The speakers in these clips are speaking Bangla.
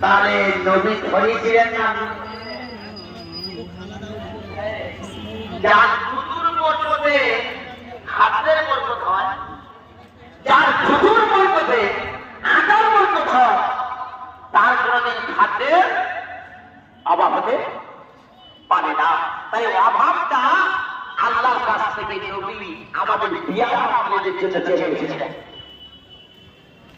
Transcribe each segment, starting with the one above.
তাহলে নবী ধরিয়েছিলেন না? যার চতুর বরকতে খাদ্যের বরকত হয়, যার চতুর বরকতে আটার বরকত হয়, তার অভাব হতে পারে না। তাই অভাবটা আল্লাহর কাছ থেকে নবী আমাদের দিয়া আমাদের জন্য চেয়ে এসেছিলেন কথা বুঝতে পারছেন? মনে করো,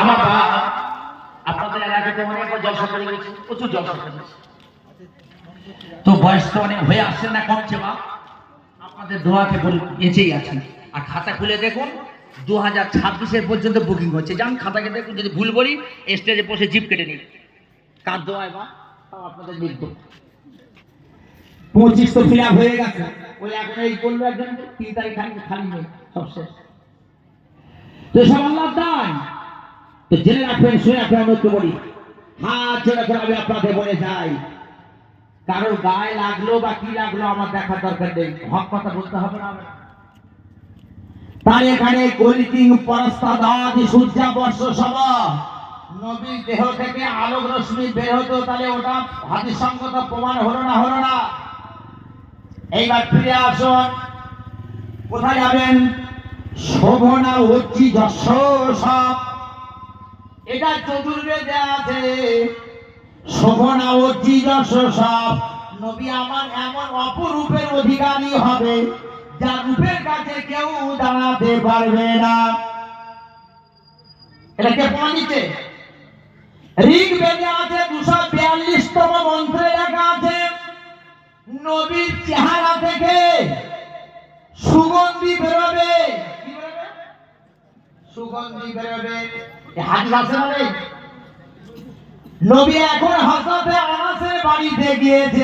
আমার বাবা আপনাদের এলাকাতে অনেক জলসা করে গেছে প্রচুর জলসা করে তো বয়স তো অনেক হয়ে আসছে না কমছে বা আপনাদের বলে বেঁচেই আছেন আর খাতা খুলে দেখুন দু হাজার ছাব্বিশের পর্যন্ত বুকিং হচ্ছে। যান, খাতাকে দেখুন, যদি ভুল বলি স্টেজে বসে জিপ কেটে নিন। কার দোয়ায় বা তাও আপনাদের মৃত্যু পঁচিশ তো ফিল হয়ে গেছে। ওই এখন এই করল একজন, তিন তারিখ খালি খালি নেই, সব শেষ। তো সব আল্লাহ দান। তো জেনে রাখবেন, শুনে রাখবেন আমি একটু বলি। হাত জোড়া করে আমি আপনাদের বলে যাই। কারোর গায়ে লাগল বা কি লাগল আমার দেখার দরকার নেই। হক কথা বলতে হবে না তার এখানে বর্ষ সব নবীর দেহ থেকে আলোক রশ্মি বের হতো তাহলে ওটা হাতির সঙ্গত প্রমাণ হলো না হলো না? এইবার ফিরে আসুন। কোথায় যাবেন? শোভনা হচ্ছি যশ সব। এটা চতুর্বেদে আছে। শোভনা হচ্ছি যশ সব। নবী আমার এমন অপরূপের অধিকারী হবে যা রূপের কাছে কেউ দাঁড়াতে পারবে না। এটা কে প্রমাণ দিচ্ছে ঋগ আছে, দুশো বিয়াল্লিশতম মন্ত্রে লেখা আছে, নবীর চেহারা থেকে সুগন্ধি বেরোবে? সুগন্ধি বেরোবে। হাদিস আছে না নেই? নবী এখন হজরতে আনাসের বাড়িতে গিয়েছে